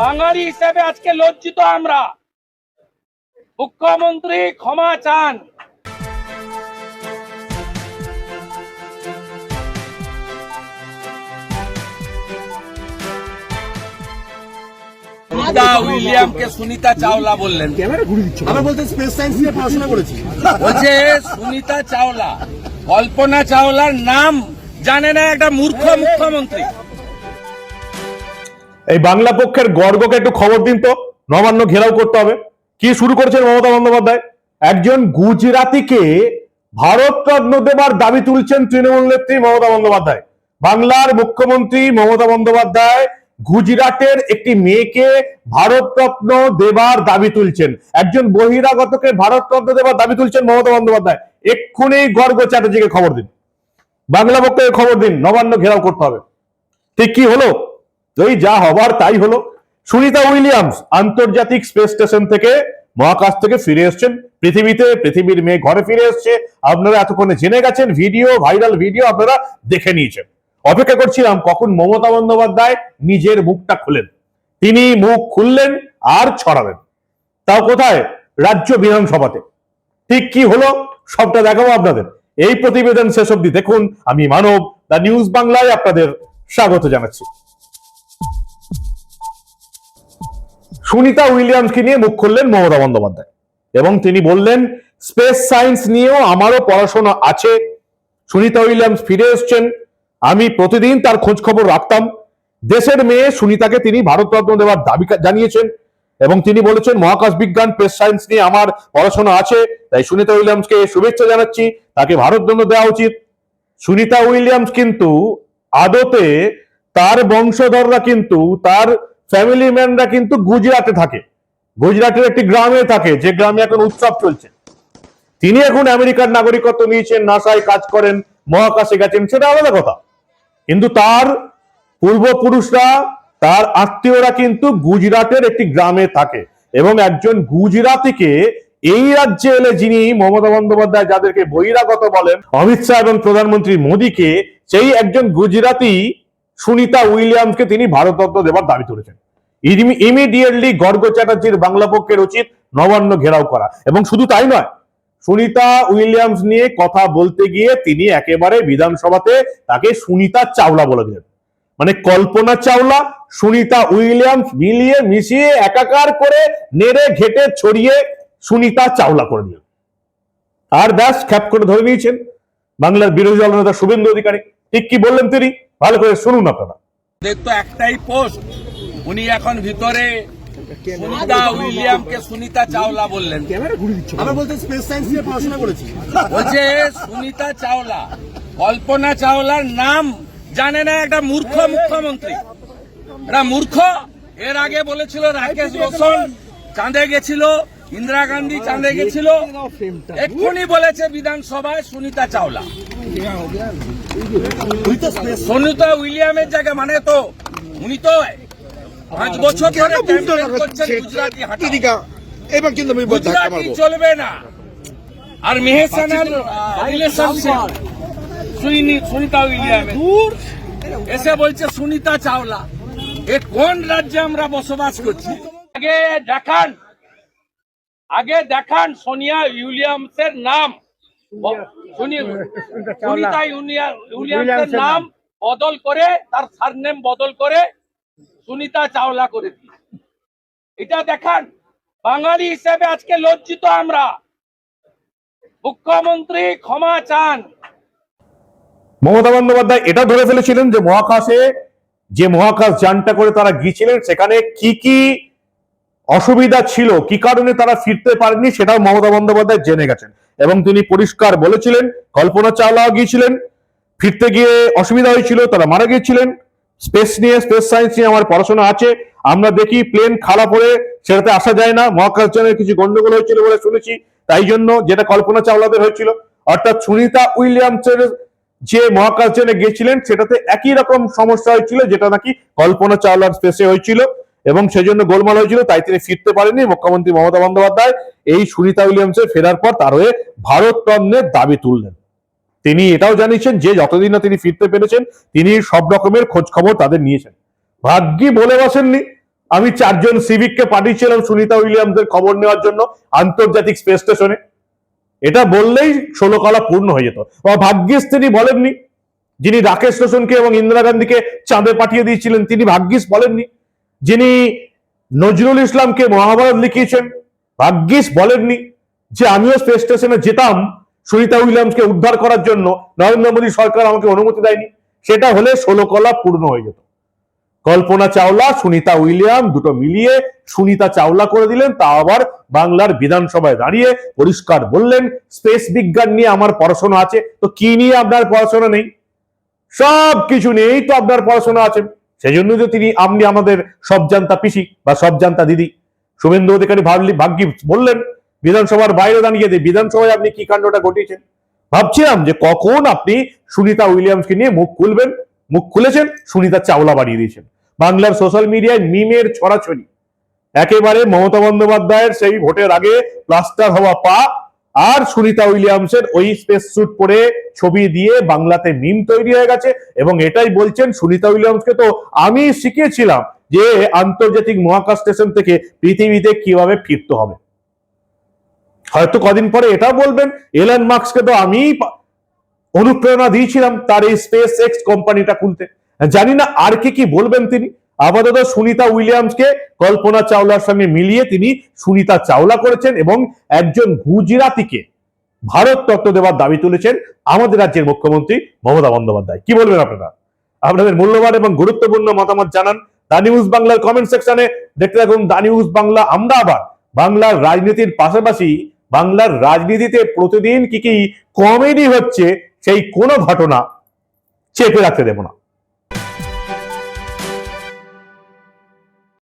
বাঙালি হিসেবে আজকে লজ্জিত আমরা। মুখ্যমন্ত্রী ক্ষমা চান। সুনিতা উইলিয়ামকে সুনিতা চাওলা বললেন। আমরা বলতে স্পেস সায়েন্স নিয়ে পড়াশোনা করেছি। বলছে সুনিতা চাওলা কল্পনা চাওলার নাম জানে না একটা মূর্খ মুখ্যমন্ত্রী। এই বাংলা পক্ষের গর্গকে একটু খবর দিন তো। নবান্ন ঘেরাও করতে হবে। কি শুরু করেছেন মমতা বন্দ্যোপাধ্যায়? একজন গুজরাতিকে ভারতরত্ন দেবার দাবি তুলছেন তৃণমূল নেত্রী মমতা বন্দ্যোপাধ্যায়। বাংলার মুখ্যমন্ত্রী মমতা বন্দ্যোপাধ্যায় গুজরাটের একটি মেয়েকে ভারতরত্ন দেবার দাবি তুলছেন। একজন বহিরাগতকে ভারতরত্ন দেবার দাবি তুলছেন মমতা বন্দ্যোপাধ্যায়। এক্ষুনি গর্গ চ্যাটার্জিকে খবর দিন। বাংলা পক্ষের খবর দিন। নবান্ন ঘেরাও করতে হবে। ঠিক কি হলো? ওই যা হবার তাই হলো। সুনিতা উইলিয়ামস আন্তর্জাতিক স্পেস স্টেশন থেকে মহাকাশ থেকে ফিরে এসেছেন। পৃথিবীতে পৃথিবীর মেয়ে ঘরে ফিরে এসছে। আপনারা এতক্ষণে জেনে গেছেন, ভিডিও, ভাইরাল ভিডিও আপনারা দেখে নিয়েছেন। অপেক্ষা করছিলাম কখন মমতা বন্দ্যোপাধ্যায় নিজের মুখটা খুলেন। তিনি মুখ খুললেন, আর ছড়াবেন তাও কোথায়? রাজ্য বিধানসভাতে। ঠিক কি হলো? সবটা দেখাবো আপনাদের। এই প্রতিবেদন শেষ অব্দি দেখুন। আমি মানব দা নিউজ বাংলায় আপনাদের স্বাগত জানাচ্ছি। সুনিতা উইলিয়ামসকে নিয়ে মুখ খুললেন মমতা বন্দ্যোপাধ্যায়। এবং তিনি বললেন স্পেস সায়েন্স নিয়েও আমারও পড়াশোনা আছে। সুনিতা উইলিয়ামস ফিরে এসছেন। আমি প্রতিদিন তার খোঁজ খবর রাখতাম। দেশের মেয়ে সুনিতাকে তিনি ভারতরত্ন দেওয়ার দাবি জানিয়েছেন। এবং তিনি বলেছেন, মহাকাশ বিজ্ঞান স্পেস সায়েন্স নিয়ে আমার পড়াশোনা আছে। তাই সুনিতা উইলিয়ামসকে শুভেচ্ছা জানাচ্ছি। তাকে ভারতরত্ন দেওয়া উচিত। সুনিতা উইলিয়ামস কিন্তু আদতে তার বংশধররা কিন্তু তার ফ্যামিলি ম্যানরা কিন্তু গুজরাটে থাকে। গুজরাটের একটি গ্রামে থাকে, যে গ্রামে এখন উৎসব চলছে। তিনি এখন আমেরিকার নাগরিকত্ব নিয়েছেন, নাসায় কাজ করেন, মহাকাশে গেছেন, সেটা আলাদা কথা। কিন্তু তার পূর্বপুরুষরা, তার আত্মীয়রা কিন্তু গুজরাটের একটি গ্রামে থাকে এবং একজন গুজরাতিকে এই রাজ্যে এলে যিনি মমতা বন্দ্যোপাধ্যায় যাদেরকে বহিরাগত বলেন, অমিত শাহ এবং প্রধানমন্ত্রী মোদীকে, সেই একজন গুজরাতি সুনিতা উইলিয়ামসকে তিনি ভারতরত্ন দেবার দাবি তুলেছেন। ইমিডিয়েটলি গর্গ চ্যাটার্জির বাংলা পক্ষের উচিত নবান্ন ঘেরাও করা। এবং শুধু তাই নয়, সুনিতা উইলিয়ামস নিয়ে কথা বলতে গিয়ে তিনি একেবারে বিধানসভাতে তাকে সুনিতা চাওলা বলে দিলেন। মানে কল্পনা চাওলা, সুনিতা উইলিয়ামস মিলিয়ে মিশিয়ে একাকার করে নেড়ে ঘেটে ছড়িয়ে সুনিতা চাওলা করে দিলেন। আর ব্যাস, খ্যাপ করে ধরে নিয়েছেন বাংলার বিরোধী দল নেতা শুভেন্দু অধিকারী। ঠিক কি বললেন তিনি? ভালো করে শুনুন আপনারা। ওদের তো একটাই পোস্ট উনি এখন ভিতরে সুনিতা উইলিয়ামকে সুনিতা চাওলা বললেন। আমরা বলতে স্পেস সায়েন্স নিয়ে পড়াশোনা করেছি। বলছে সুনিতা চাওলা কল্পনা চাওলার নাম জানে না একটা মূর্খ মুখ্যমন্ত্রী। এটা মূর্খ এর আগে বলেছিল রাকেশ রোশন চাঁদে গেছিল ইন্দিরা গান্ধী চাঁদে গেছিল। এক্ষুনি বলেছে বিধানসভায় সুনিতা চাওলা। তুই তো স্পেস সুনিতা উইলিয়ামের জায়গায় মানে তো উনি তো পাঁচ বছর ধরে গুজরাটি এবার কিন্তু আমি গুজরাটি চলবে না। আর মেহেসানার রিলেশনশিপ সুনিতা উইলিয়ামের এসে বলছে সুনিতা চাওলা। এ কোন রাজ্যে আমরা বসবাস করছি? আগে দেখান। আগে দেখান সোনিয়া উইলিয়ামসের নাম। সুনি- সুনিতা উইলিয়ামসের নাম বদল করে তার সারনেম বদল করে সুনিতা চাওলা করে দিই এটা দেখান, বাঙালি হিসেবে আজকে লজ্জিত আমরা। মুখ্যমন্ত্রী ক্ষমা চান। মমতা বন্দ্যোপাধ্যায়, এটা ধরে ফেলেছিলেন যে মহাকাশে যে মহাকাশ যানটা করে তারা গিয়েছিলেন, সেখানে কি কি অসুবিধা ছিল, কি কারণে তারা ফিরতে পারেননি, সেটাও মমতা বন্দ্যোপাধ্যায় জেনে গেছেন। এবং তিনি পরিষ্কার বলেছিলেন, কল্পনা চাওলাও গিয়েছিলেন, ফিরতে গিয়ে অসুবিধা হয়েছিল, তারা মারা গিয়েছিলেন। স্পেস নিয়ে স্পেস সায়েন্স নিয়ে আমার পড়াশোনা আছে। আমরা দেখি প্লেন খারাপ হয়ে সেটাতে আসা যায় না। মহাকাশ যানের কিছু গন্ডগোল হয়েছিল বলে শুনেছি। তাই জন্য যেটা কল্পনা চাওলাদের হয়েছিল, অর্থাৎ সুনিতা উইলিয়ামসের যে মহাকাশ যানে গিয়েছিলেন, সেটাতে একই রকম সমস্যা হয়েছিল, যেটা নাকি কল্পনা চাওলার স্পেসে হয়েছিল এবং সেজন্য গোলমাল হয়েছিল, তাই তিনি ফিরতে পারেননি। মুখ্যমন্ত্রী মমতা বন্দ্যোপাধ্যায় এই সুনিতা উইলিয়ামসের ফেরার পর তার হয়ে ভারতরত্নের দাবি তুললেন। তিনি এটাও জানিয়েছেন যে যতদিন না তিনি ফিরতে পেরেছেন, তিনি সব রকমের খোঁজ খবর তাদের নিয়েছেন। ভাগ্যি বলে বসেননি, আমি চারজন সিভিককে পাঠিয়েছিলাম সুনিতা উইলিয়ামসের খবর নেওয়ার জন্য আন্তর্জাতিক স্পেস স্টেশনে এটা বললেই ষোলো কলা পূর্ণ হয়ে যেত। বা ভাগ্যিস তিনি বলেননি, যিনি রাকেশ রোশনকে এবং ইন্দিরা গান্ধীকে চাঁদে পাঠিয়ে দিয়েছিলেন, তিনি ভাগ্যিস বলেননি, যিনি নজরুল ইসলামকে মহাভারত লিখিয়েছেন, ভাগ্যিস বলেননি যে আমিও স্পেস স্টেশনে যেতাম সুনিতা উইলিয়ামসকে উদ্ধার করার জন্য নরেন্দ্র মোদী সরকার আমাকে অনুমতি দেয়নি। সেটা হলে ষোলো কলা পূর্ণ হয়ে যেত। কল্পনা চাওলা, সুনিতা উইলিয়াম দুটো মিলিয়ে সুনিতা চাওলা করে দিলেন, তা আবার বাংলার বিধানসভায় দাঁড়িয়ে পরিষ্কার বললেন, স্পেস বিজ্ঞান নিয়ে আমার পড়াশোনা আছে, তো কি নিয়ে আপনার পড়াশোনা নেই? সব কিছু নিয়েই তো আপনার পড়াশোনা আছে। সেই জন্য যে তিনি আপনি আমাদের সব জানতা পিসি বা সব জানতা দিদি। শুভেন্দু অধিকারী ভাবলি ভাগ্যি বললেন বিধানসভার বাইরে দাঁড়িয়ে দিয়ে বিধানসভায় আপনি কি কাণ্ডটা ঘটিয়েছেন? ভাবছিলাম যে কখন আপনি সুনিতা উইলিয়ামসকে নিয়ে মুখ খুলবেন, মুখ খুলেছেন সুনিতা চাওলা বাড়িয়ে দিয়েছেন। বাংলার সোশ্যাল মিডিয়ায় মিমের ছড়াছড়ি। একেবারে মমতা বন্দ্যোপাধ্যায়ের সেই ভোটের আগে প্লাস্টার হওয়া পা আর সুনিতা উইলিয়ামসের ওই স্পেস স্যুট পরে ছবি দিয়ে বাংলাতে মিম তৈরি হয়ে গেছে এবং এটাই বলছেন সুনিতা উইলিয়ামসকে তো আমি শিখিয়েছিলাম যে আন্তর্জাতিক মহাকাশ স্টেশন থেকে পৃথিবীতে কীভাবে ফিরতে হবে। হয়তো কদিন পরে এটাও বলবেন এলন মার্কসকে তো আমি অনুপ্রেরণা দিয়েছিলাম তার এই স্পেস এক্স কোম্পানিটা খুলতে। জানি না আর কি কি বলবেন তিনি। আপাতত সুনিতা উইলিয়ামসকে কল্পনা চাওলার সঙ্গে মিলিয়ে তিনি সুনিতা চাওলা করেছেন এবং একজন গুজরাতিকে ভারত তত্ত্ব দেওয়ার দাবি তুলেছেন আমাদের রাজ্যের মুখ্যমন্ত্রী মমতা বন্দ্যোপাধ্যায়। কি বলবেন আপনারা? আপনাদের মূল্যবান এবং গুরুত্বপূর্ণ মতামত জানান দা নিউজ বাংলার কমেন্ট সেকশনে। দেখতে থাকুন দা নিউজ বাংলা, আমরা আবার বাংলার রাজনীতির পাশাপাশি বাংলার রাজনীতিতে প্রতিদিন কি কি কমেডি হচ্ছে সেই কোনো ঘটনা চেপে রাখতে দেব না।